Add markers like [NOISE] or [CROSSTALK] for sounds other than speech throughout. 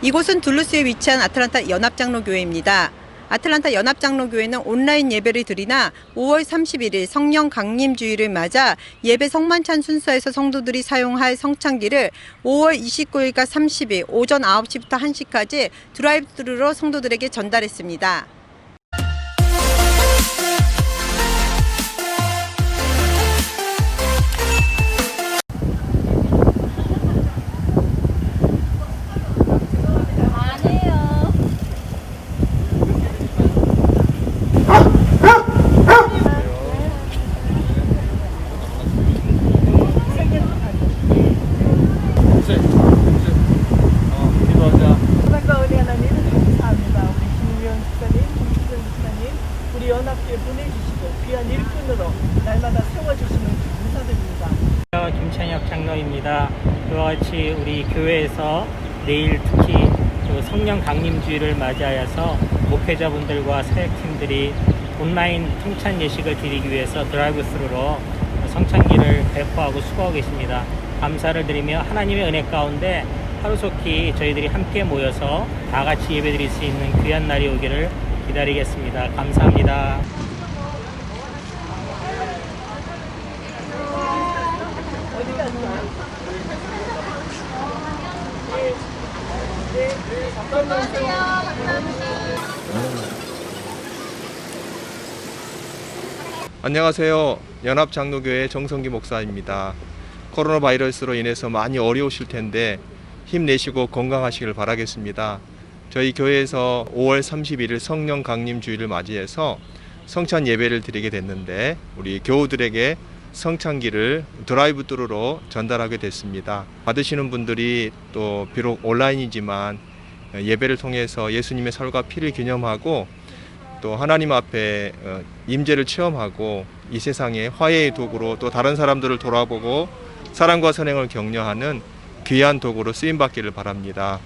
이곳은 둘루스에 위치한 아틀란타 연합장로교회입니다. 아틀란타 연합장로교회는 온라인 예배를 드리나 5월 31일 성령 강림주의를 맞아 예배 성만찬 순서에서 성도들이 사용할 성찬기를 5월 29일과 30일 오전 9시부터 1시까지 드라이브스루로 성도들에게 전달했습니다. 김찬혁 장로입니다. 그와 같이 우리 교회에서 내일 특히 그 성령 강림주의를 맞이하여서 목회자분들과 사역팀들이 온라인 통찬 예식을 드리기 위해서 드라이브 스루로 성찬기를 배포하고 수고하고 계십니다. 감사를 드리며 하나님의 은혜 가운데 하루속히 저희들이 함께 모여서 다 같이 예배 드릴 수 있는 귀한 날이 오기를 기다리겠습니다. 감사합니다. 안녕하세요. 연합장로교회 정성기 목사입니다. 코로나 바이러스로 인해서 많이 어려우실 텐데 힘내시고 건강하시길 바라겠습니다. 저희 교회에서 5월 31일 성령 강림 주일을 맞이해서 성찬 예배를 드리게 됐는데 우리 교우들에게 성찬기를 드라이브 뚜루로 전달하게 됐습니다. 받으시는 분들이 또 비록 온라인이지만 예배를 통해서 예수님의 살과 피를 기념하고 또 하나님 앞에 어, 임재를 체험하고 이 세상의 화해의 도구로 또 다른 사람들을 돌아보고 사랑과 선행을 격려하는 귀한 도구로 쓰임 받기를 바랍니다.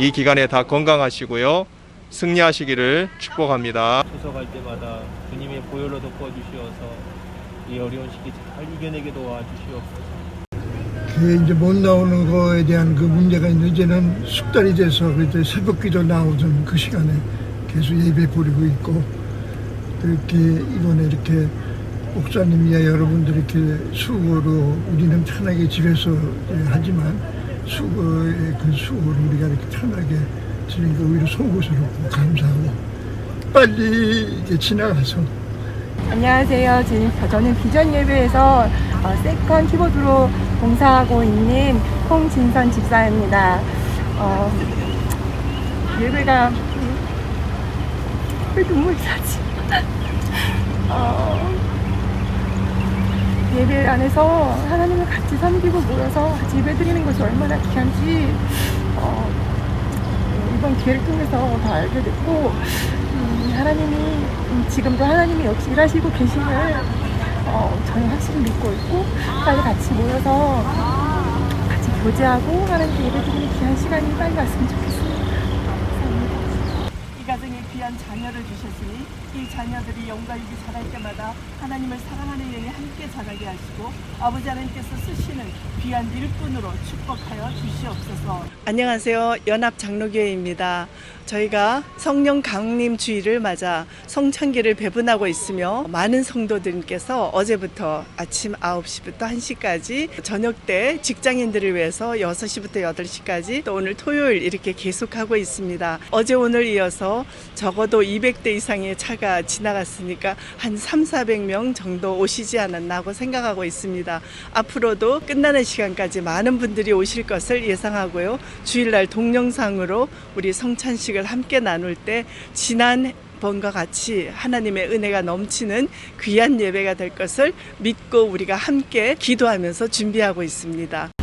이 기간에 다 건강하시고요. 승리하시기를 축복합니다. 추석할 때마다 주님의 보혈로 덮어 주시어서 이 어려운 시기 잘 이겨내게 도와 주시옵소서. 그 이제 못 나오는 거에 대한 그 문제가 이제는 숙달이 돼서 그때 새벽 기도 나오던 그 시간에 계속 예배 부리고 있고 또 이렇게 이번에 이렇게 목사님이야 여러분들이 이렇게 수고로 우리는 편하게 집에서 이제 하지만 수고의 그 수고를 우리가 이렇게 편하게 지니까 오히려 속으스럽고 감사하고 빨리 이게 지나가서 안녕하세요. 지- 저는 비전 예배에서 어, 세컨 키보드로 봉사하고 있는 홍진선 집사입니다. 어, 예배가 음, 왜 눈물이 나지? [LAUGHS] 어, 예배 안에서 하나님을 같이 섬기고 모여서 같이 예배 드리는 것이 얼마나 귀한지 어, 이번 기회를 통해서 더 알게 됐고 음, 하나님이 음, 지금도 하나님이 역시 일하시고 계심을 어, 저는 확실히 믿고 있고 빨리 같이 모여서 같이 교제하고 하나님께 예배 드리는 귀한 시간이 빨리 왔으면. 감사합니다. 이 가정에 귀한 자녀를 주셨으니 이 자녀들이 영광이게 자랄 때마다 하나님을 사랑하는 영이 함께 자라게 하시고 아버지 하나님께서 쓰시는 귀한 일꾼으로 축복하여 주시옵소서. 안녕하세요. 연합 장로교회입니다. 저희가 성령 강림 주의를 맞아 성찬기를 배분하고 있으며 많은 성도들께서 어제부터 아침 9시부터 1시까지 저녁 때 직장인들을 위해서 6시부터 8시까지 또 오늘 토요일 이렇게 계속하고 있습니다. 어제 오늘 이어서 적어도 200대 이상의 차가 지나갔으니까 한 3, 400명 정도 오시지 않았나 하고 생각하고 있습니다. 앞으로도 끝나는 시간까지 많은 분들이 오실 것을 예상하고요. 주일날 동영상으로 우리 성찬식을 함께 나눌 때 지난 번과 같이 하나님의 은혜가 넘치는 귀한 예배가 될 것을 믿고 우리가 함께 기도하면서 준비하고 있습니다.